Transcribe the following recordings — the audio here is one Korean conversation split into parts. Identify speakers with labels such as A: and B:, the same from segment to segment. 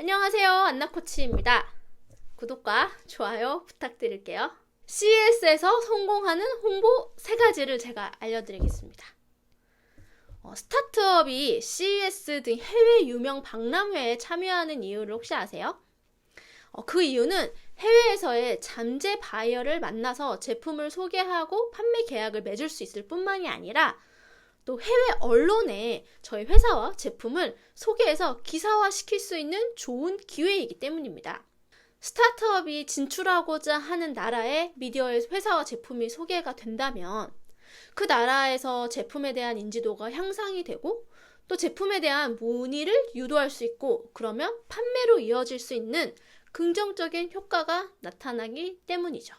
A: 안녕하세요. 안나코치입니다. 구독과 좋아요 부탁드릴게요. CES에서 성공하는 홍보 세 가지를 제가 알려드리겠습니다. 어, 스타트업이 CES 등 해외 유명 박람회에 참여하는 이유를 혹시 아세요? 어, 그 이유는 해외에서의 잠재 바이어를 만나서 제품을 소개하고 판매 계약을 맺을 수 있을 뿐만이 아니라 또 해외 언론에 저희 회사와 제품을 소개해서 기사화 시킬 수 있는 좋은 기회이기 때문입니다. 스타트업이 진출하고자 하는 나라의 미디어에 회사와 제품이 소개가 된다면 그 나라에서 제품에 대한 인지도가 향상이 되고 또 제품에 대한 문의를 유도할 수 있고 그러면 판매로 이어질 수 있는 긍정적인 효과가 나타나기 때문이죠.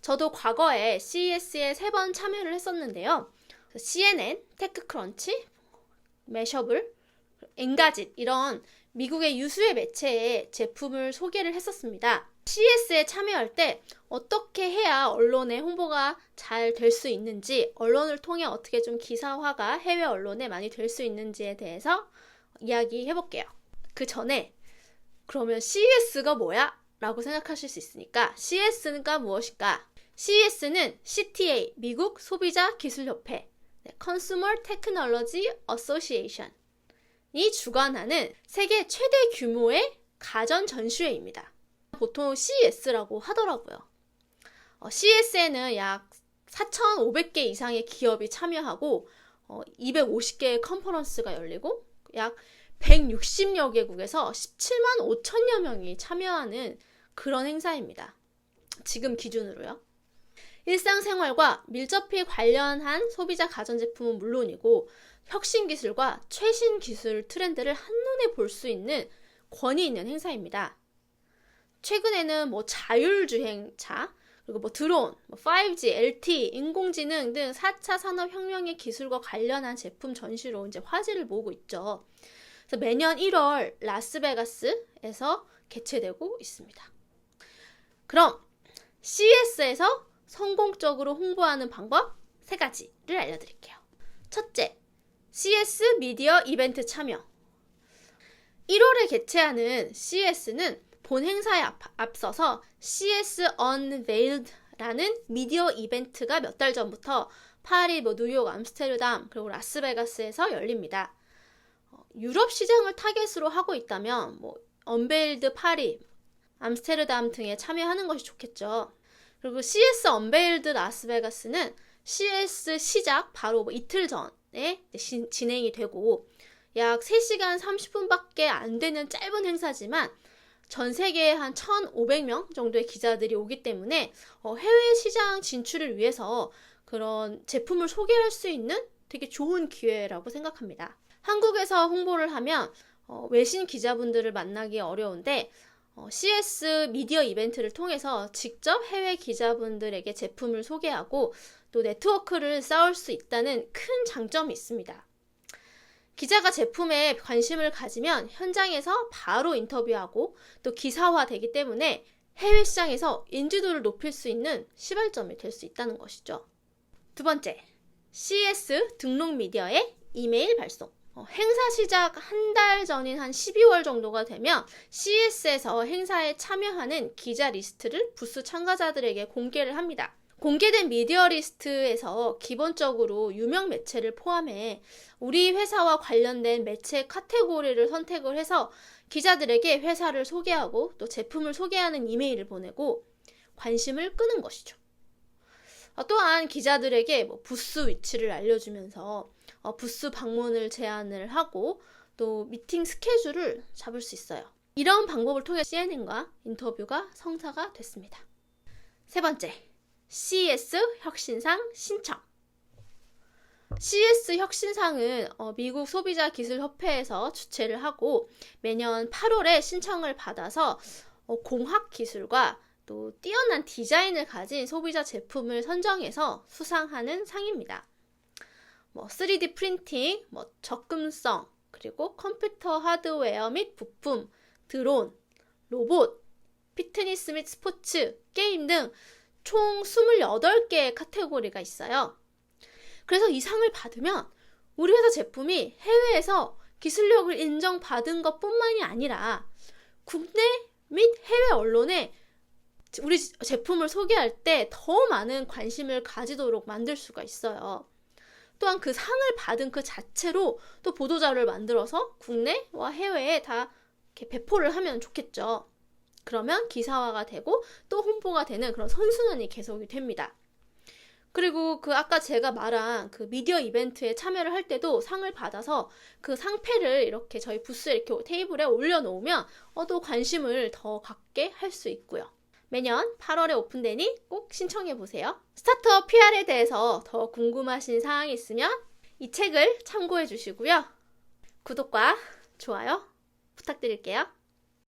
A: 저도 과거에 CES에 세 번 참여를 했었는데요. CNN, 테크크런치, 매셔블, 엔가짓 이런 미국의 유수의 매체에 제품을 소개를 했었습니다. CS에 참여할 때 어떻게 해야 언론의 홍보가 잘 될 수 있는지, 언론을 통해 어떻게 좀 기사화가 해외 언론에 많이 될 수 있는지에 대해서 이야기해 볼게요. 그 전에 그러면 CES가 뭐야? 라고 생각하실 수 있으니까 CES가 무엇일까? CES는 CTA, 미국 소비자 기술협회, 네, Consumer Technology Association 이 주관하는 세계 최대 규모의 가전 전시회입니다. 보통 CES라고 하더라고요. 어, CES에는 약 4,500개 이상의 기업이 참여하고 어, 250개의 컨퍼런스가 열리고 약 160여 개국에서 17만 5천여 명이 참여하는 그런 행사입니다. 지금 기준으로요. 일상생활과 밀접히 관련한 소비자 가전제품은 물론이고 혁신 기술과 최신 기술 트렌드를 한눈에 볼 수 있는 권위 있는 행사입니다. 최근에는 뭐 자율주행차, 그리고 뭐 드론, 뭐 5G, LT, 인공지능 등 4차 산업혁명의 기술과 관련한 제품 전시로 이제 화제를 모으고 있죠. 그래서 매년 1월 라스베가스에서 개최되고 있습니다. 그럼 CES에서 성공적으로 홍보하는 방법 세 가지를 알려드릴게요. 첫째, CS 미디어 이벤트 참여. 1월에 개최하는 CES는 본 행사에 앞, 서서 CS Unveiled라는 미디어 이벤트가 몇 달 전부터 파리, 뭐 뉴욕, 암스테르담, 그리고 라스베가스에서 열립니다. 어, 유럽 시장을 타겟으로 하고 있다면 뭐 언베일드 파리, 암스테르담 등에 참여하는 것이 좋겠죠. 그리고 CS 언베일드 라스베가스는 CS 시작 바로 뭐 이틀 전에 시, 진행이 되고 약 3시간 30분밖에 안 되는 짧은 행사지만 전 세계에 한 1,500명 정도의 기자들이 오기 때문에 어, 해외 시장 진출을 위해서 그런 제품을 소개할 수 있는 되게 좋은 기회라고 생각합니다. 한국에서 홍보를 하면 어, 외신 기자분들을 만나기 어려운데 어, CS 미디어 이벤트를 통해서 직접 해외 기자분들에게 제품을 소개하고 또 네트워크를 쌓을 수 있다는 큰 장점이 있습니다. 기자가 제품에 관심을 가지면 현장에서 바로 인터뷰하고 또 기사화 되기 때문에 해외 시장에서 인지도를 높일 수 있는 시발점이 될 수 있다는 것이죠. 두 번째, CS 등록 미디어의 이메일 발송. 어, 행사 시작 한 달 전인 한 12월 정도가 되면 CS에서 행사에 참여하는 기자 리스트를 부스 참가자들에게 공개를 합니다. 공개된 미디어 리스트에서 기본적으로 유명 매체를 포함해 우리 회사와 관련된 매체 카테고리를 선택을 해서 기자들에게 회사를 소개하고 또 제품을 소개하는 이메일을 보내고 관심을 끄는 것이죠. 어, 또한 기자들에게 뭐 부스 위치를 알려주면서 어, 부스 방문을 제안을 하고 또 미팅 스케줄을 잡을 수 있어요. 이런 방법을 통해 CNN과 인터뷰가 성사가 됐습니다. 세 번째, CS 혁신상 신청. CS 혁신상은 어, 미국 소비자 기술 협회에서 주최를 하고 매년 8월에 신청을 받아서 어, 공학 기술과 또 뛰어난 디자인을 가진 소비자 제품을 선정해서 수상하는 상입니다. 뭐 3D 프린팅, 뭐 접근성, 그리고 컴퓨터 하드웨어 및 부품, 드론, 로봇, 피트니스 및 스포츠, 게임 등 총 28개의 카테고리가 있어요. 그래서 이 상을 받으면 우리 회사 제품이 해외에서 기술력을 인정받은 것 뿐만이 아니라 국내 및 해외 언론에 우리 제품을 소개할 때 더 많은 관심을 가지도록 만들 수가 있어요. 또한 그 상을 받은 그 자체로 또 보도자료를 만들어서 국내와 해외에 다 배포를 하면 좋겠죠. 그러면 기사화가 되고 또 홍보가 되는 그런 선순환이 계속이 됩니다. 그리고 그 아까 제가 말한 그 미디어 이벤트에 참여를 할 때도 상을 받아서 그 상패를 이렇게 저희 부스에 이렇게 테이블에 올려놓으면 어, 또 관심을 더 갖게 할 수 있고요. 매년 8월에 오픈되니 꼭 신청해 보세요. 스타트업 PR에 대해서 더 궁금하신 사항이 있으면 이 책을 참고해 주시고요. 구독과 좋아요 부탁드릴게요.